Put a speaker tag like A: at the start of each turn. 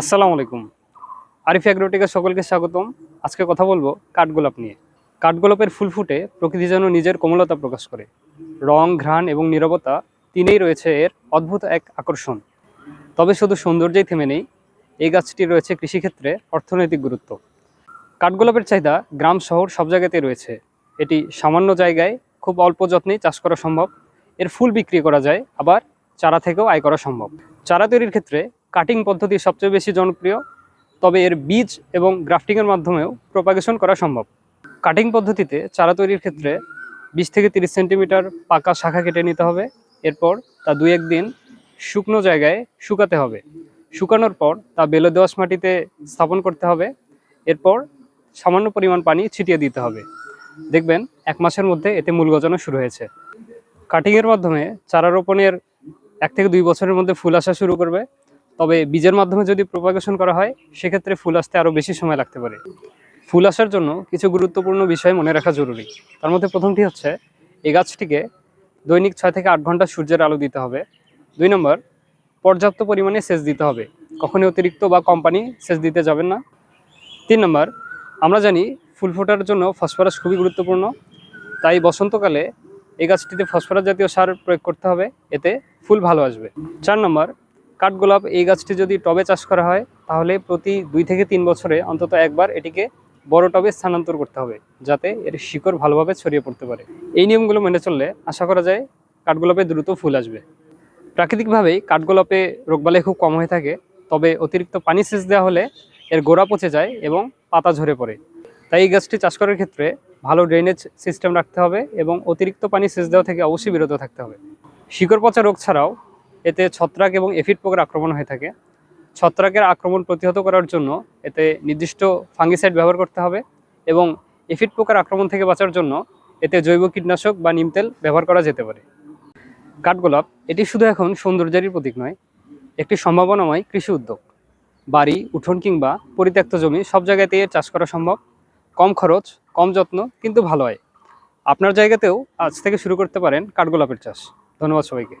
A: আসসালামু আলাইকুম। আরিফ অ্যাগ্রোটিকে সকলকে স্বাগতম। আজকে কথা বলব কাঠগোলাপ নিয়ে। কাঠগোলাপের ফুল ফুটে প্রকৃতি যেন নিজের কোমলতা প্রকাশ করে। রং, ঘ্রাণ এবং নীরবতা তিনেই রয়েছে এর অদ্ভুত এক আকর্ষণ। তবে শুধু সৌন্দর্যেই থেমে নেই, এই গাছটি রয়েছে কৃষিক্ষেত্রে অর্থনৈতিক গুরুত্ব। কাঠগোলাপের চাহিদা গ্রাম, শহর সব জায়গাতেই রয়েছে। এটি সামান্য জায়গায় খুব অল্প যত্নেই চাষ করা সম্ভব। এর ফুল বিক্রি করা যায়, আবার চারা থেকেও আয় করা সম্ভব। চারা তৈরির ক্ষেত্রে কাটিং পদ্ধতি সবচেয়ে বেশি জনপ্রিয়, তবে এর বীজ এবং গ্রাফটিংয়ের মাধ্যমেও প্রপাগেশন করা সম্ভব। কাটিং পদ্ধতিতে চারা তৈরির ক্ষেত্রে বিশ থেকে তিরিশ সেন্টিমিটার পাকা শাখা কেটে নিতে হবে, এরপর তা দুই একদিন শুকনো জায়গায় শুকাতে হবে। শুকানোর পর তা বেলে দোআঁশ মাটিতে স্থাপন করতে হবে, এরপর সামান্য পরিমাণ পানি ছিটিয়ে দিতে হবে। দেখবেন এক মাসের মধ্যে এতে মূল গজানো শুরু হয়েছে। কাটিংয়ের মাধ্যমে চারা রোপণের এক থেকে দুই বছরের মধ্যে ফুল আসা শুরু করবে তবে বীজের মাধ্যমে যদি প্রোপাগেশন করা হয়, সেক্ষেত্রে ফুল আসতে আরও বেশি সময় লাগতে পারে। ফুল আসার জন্য কিছু গুরুত্বপূর্ণ বিষয় মনে রাখা জরুরি। তার মধ্যে প্রথমটি হচ্ছে, এই গাছটিকে দৈনিক ছয় থেকে আট ঘণ্টা সূর্যের আলো দিতে হবে। দুই নম্বর, পর্যাপ্ত পরিমাণে সেচ দিতে হবে। কখনই অতিরিক্ত বা কোম্পানি সেচ দিতে যাবেন না। তিন নম্বর, আমরা জানি ফুল ফোটার জন্য ফসফরাস খুবই গুরুত্বপূর্ণ। তাই বসন্তকালে এই গাছটিতে ফসফরাস জাতীয় সার প্রয়োগ করতে হবে। এতে ফুল ভালো আসবে। চার নম্বর কাঠগোলাপ এই গাছটি যদি টবে চাষ করা হয়, তাহলে প্রতি দুই থেকে তিন বছরে অন্তত একবার এটিকে বড় টবে স্থানান্তর করতে হবে, যাতে এর শিকড় ভালোভাবে ছড়িয়ে পড়তে পারে। এই নিয়মগুলো মেনে চললে আশা করা যায় কাঠগোলাপে দ্রুত ফুল আসবে। প্রাকৃতিকভাবেই কাঠগোলাপে রোগবালাই খুব কম হয়ে থাকে, তবে অতিরিক্ত পানি সেচ দেওয়া হলে এর গোড়া পচে যায় এবং পাতা ঝরে পড়ে। তাই এই গাছটি চাষ করার ক্ষেত্রে ভালো ড্রেনেজ সিস্টেম রাখতে হবে এবং অতিরিক্ত পানি সেচ দেওয়া থেকে অবশ্যই বিরত থাকতে হবে। শিকড় পচা রোগ ছাড়াও এতে ছত্রাক এবং এফিড পোকার আক্রমণ হয়ে থাকে। ছত্রাকের আক্রমণ প্রতিহত করার জন্য এতে নির্দিষ্ট ফাঙ্গিসাইড ব্যবহার করতে হবে এবং এফিড পোকার আক্রমণ থেকে বাঁচার জন্য এতে জৈব কীটনাশক বা নিম তেল ব্যবহার করা যেতে পারে। কাঠগোলাপ, এটি শুধু এখন সৌন্দর্যেরই প্রতীক নয়, একটি সম্ভাবনাময় কৃষি উদ্যোগ। বাড়ি, উঠোন কিংবা পরিত্যক্ত জমি সব জায়গাতেই এর চাষ করা সম্ভব। কম খরচ, কম যত্ন, কিন্তু ভালো হয় আপনার জায়গাতেও আজ থেকে শুরু করতে পারেন কাঠগোলাপের চাষ। ধন্যবাদ সবাইকে।